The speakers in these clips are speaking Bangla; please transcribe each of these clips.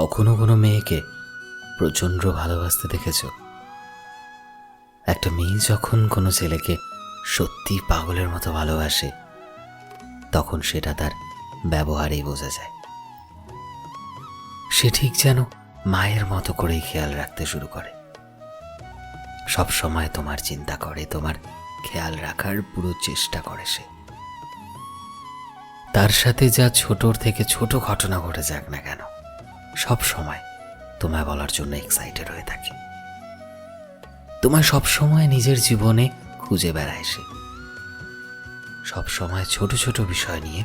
কখনো কোনো মেয়েকে প্রচণ্ড ভালোবাসতে দেখেছ? একটা মেয়ে যখন কোনো ছেলেকে সত্যি পাগলের মতো ভালোবাসে, তখন সেটা তার ব্যবহারেই বোঝা যায়। সে ঠিক যেন মায়ের মতো করেই খেয়াল রাখতে শুরু করে। সব সময় তোমার চিন্তা করে, তোমার খেয়াল রাখার পুরো চেষ্টা করে সে। তার সাথে যা ছোটর থেকে ছোট ঘটনা ঘটে যাক না কেন সব সময় তোমায় বলার জন্য এক্সাইটেড হয়ে থাকে। তোমায় সব সময় নিজের জীবনে খুঁজে বেড়ায় সে। সব সময় ছোট ছোট বিষয় নিয়ে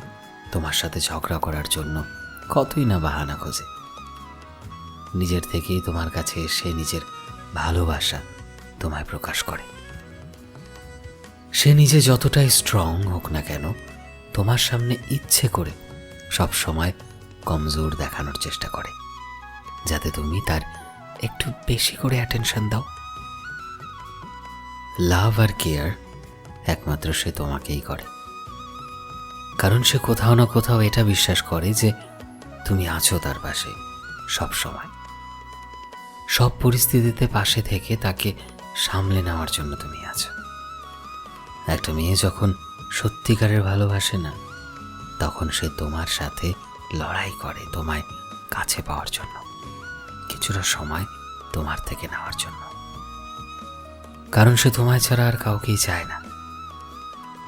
তোমার সাথে ঝগড়া করার জন্য কতই না বাহানা খোঁজে। নিজের থেকেই তোমার কাছে এসে নিজের ভালোবাসা তোমায় প্রকাশ করে। সে নিজে যতটাই স্ট্রং হোক না কেন, তোমার সামনে ইচ্ছে করে সব সময় কমজোর দেখানোর চেষ্টা করে। যাতে তুমি তার একটু বেশি করে অ্যাটেনশন দাও। লাভ আর কেয়ার একমাত্র সে তোমাকেই করে। কারণ সে কোথাও না কোথাও এটা বিশ্বাস করে যে তুমি আছো তার পাশে সব সময়। সব পরিস্থিতিতে পাশে থেকে তাকে সামলে নেওয়ার জন্য তুমি আছো। একটা মেয়ে যখন সত্যিকারের ভালোবাসে না, তখন সে তোমার সাথে লড়াই করে তোমায় কাছে পাওয়ার জন্য। কিছুটা সময় তোমার থেকে নেওয়ার জন্য। কারণ সে তোমায় ছাড়া আর কাউকেই চায় না।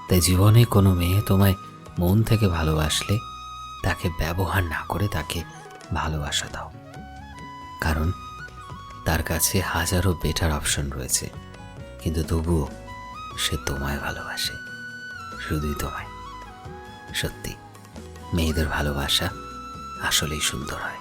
তাই জীবনে কোনো মেয়ে তোমায় মন থেকে ভালোবাসলে তাকে ব্যবহার না করে তাকে ভালোবাসা দাও। কারণ তার কাছে হাজারো বেটার অপশন রয়েছে, কিন্তু তবুও সে তোমায় ভালোবাসে, শুধুই তোমায়। সত্যি, মেয়েদের ভালোবাসা আসলেই সুন্দর হয়।